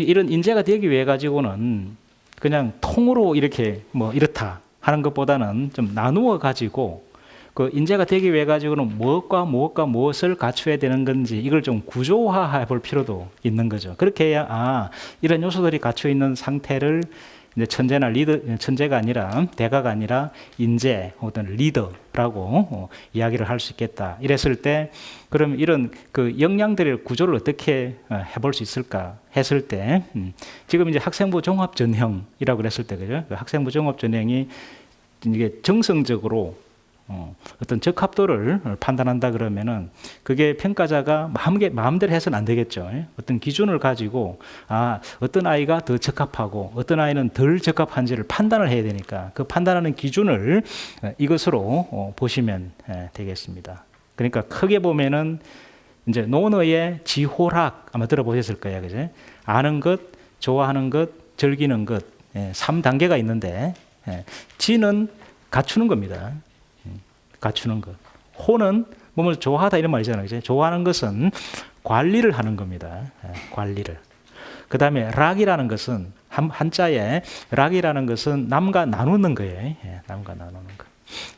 이런 인재가 되기 위해 가지고는 그냥 통으로 이렇게 뭐 이렇다 하는 것보다는 좀 나누어 가지고 그 인재가 되기 위해 가지고는 무엇과 무엇과 무엇을 갖춰야 되는 건지 이걸 좀 구조화해 볼 필요도 있는 거죠. 그렇게 해야 아 이런 요소들이 갖춰 있는 상태를 이제 천재나 리더 천재가 아니라 대가가 아니라 인재 혹은 리더라고 어, 이야기를 할 수 있겠다. 이랬을 때 그럼 이런 그 역량들의 구조를 어떻게 어, 해볼 수 있을까 했을 때 음, 지금 이제 학생부 종합 전형이라고 그랬을 때 그죠? 그 학생부 종합 전형이 이게 정성적으로 어, 어떤 적합도를 판단한다 그러면은 그게 평가자가 마음게 마음대로 해서는 안 되겠죠. 예? 어떤 기준을 가지고 아 어떤 아이가 더 적합하고 어떤 아이는 덜 적합한지를 판단을 해야 되니까 그 판단하는 기준을 어, 이것으로 어, 보시면 예, 되겠습니다. 그러니까 크게 보면은 이제 논어의 지호락 아마 들어보셨을 거예요, 그죠? 아는 것, 좋아하는 것, 즐기는 것, 예, 3 단계가 있는데 예, 지는 갖추는 겁니다. 갖추는 것. 호는 몸을 좋아하다 이런 말이잖아요. 그죠? 좋아하는 것은 관리를 하는 겁니다. 예, 관리를. 그 다음에 락이라는 것은 한, 한자에 락이라는 것은 남과 나누는 거예요. 예, 남과 나누는 거.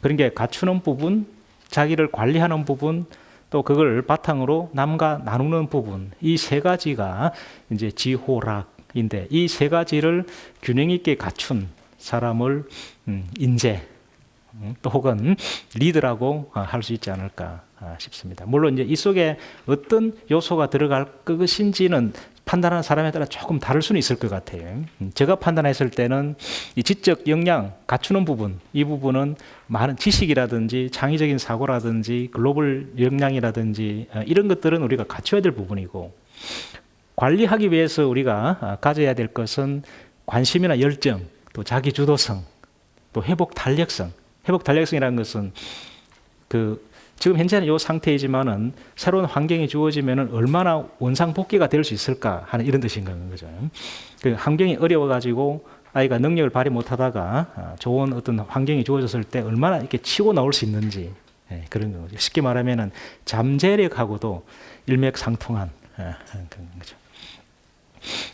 그런 게 갖추는 부분, 자기를 관리하는 부분, 또 그걸 바탕으로 남과 나누는 부분, 이 세 가지가 이제 지호락인데 이 세 가지를 균형 있게 갖춘 사람을 음, 인재, 음, 또 혹은 리드라고 아, 할수 있지 않을까 아, 싶습니다. 물론 이제 이 속에 어떤 요소가 들어갈 것인지는 판단하는 사람에 따라 조금 다를 수는 있을 것 같아요. 음, 제가 판단했을 때는 이 지적 역량 갖추는 부분, 이 부분은 많은 지식이라든지 창의적인 사고라든지 글로벌 역량이라든지 어, 이런 것들은 우리가 갖춰야 될 부분이고 관리하기 위해서 우리가 아, 가져야 될 것은 관심이나 열정, 또 자기 주도성, 또 회복 탄력성. 회복 탄력성이라는 것은 그 지금 현재는 이 상태이지만은 새로운 환경이 주어지면은 얼마나 원상 복귀가 될 수 있을까 하는 이런 뜻인 거죠. 그 환경이 어려워 가지고 아이가 능력을 발휘 못하다가 아, 좋은 어떤 환경이 주어졌을 때 얼마나 이렇게 치고 나올 수 있는지 예, 그런 거죠. 쉽게 말하면은 잠재력하고도 일맥상통한 예, 그런 거죠.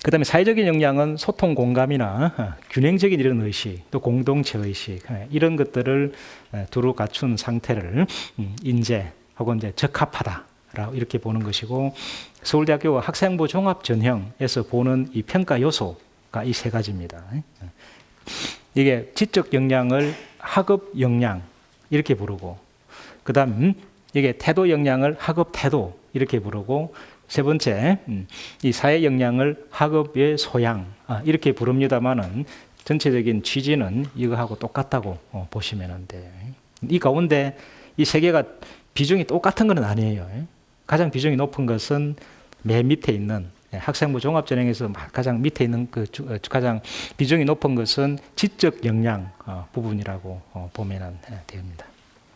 그 다음에 사회적인 역량은 소통 공감이나 어, 균형적인 이런 의식, 또 공동체 의식 예, 이런 것들을 예, 두루 갖춘 상태를 음, 인재 혹은 이제 적합하다 라고 이렇게 보는 것이고 서울대학교 학생부 종합 전형에서 보는 이 평가 요소가 이 세 가지입니다. 예. 이게 지적 역량을 학업 역량 이렇게 부르고 그다음 음, 이게 태도 역량을 학업 태도 이렇게 부르고 세 번째, 음, 이 사회 역량을 학업의 소양 아, 이렇게 부릅니다만은 전체적인 취지는 이거하고 똑같다고 어, 보시면 돼요. 이 가운데 이 세 개가 비중이 똑같은 것은 아니에요. 가장 비중이 높은 것은 맨 밑에 있는 예, 학생부 종합전형에서 가장 밑에 있는 그 주- 어, 가장 비중이 높은 것은 지적 역량 어, 부분이라고 어, 보면 됩니다.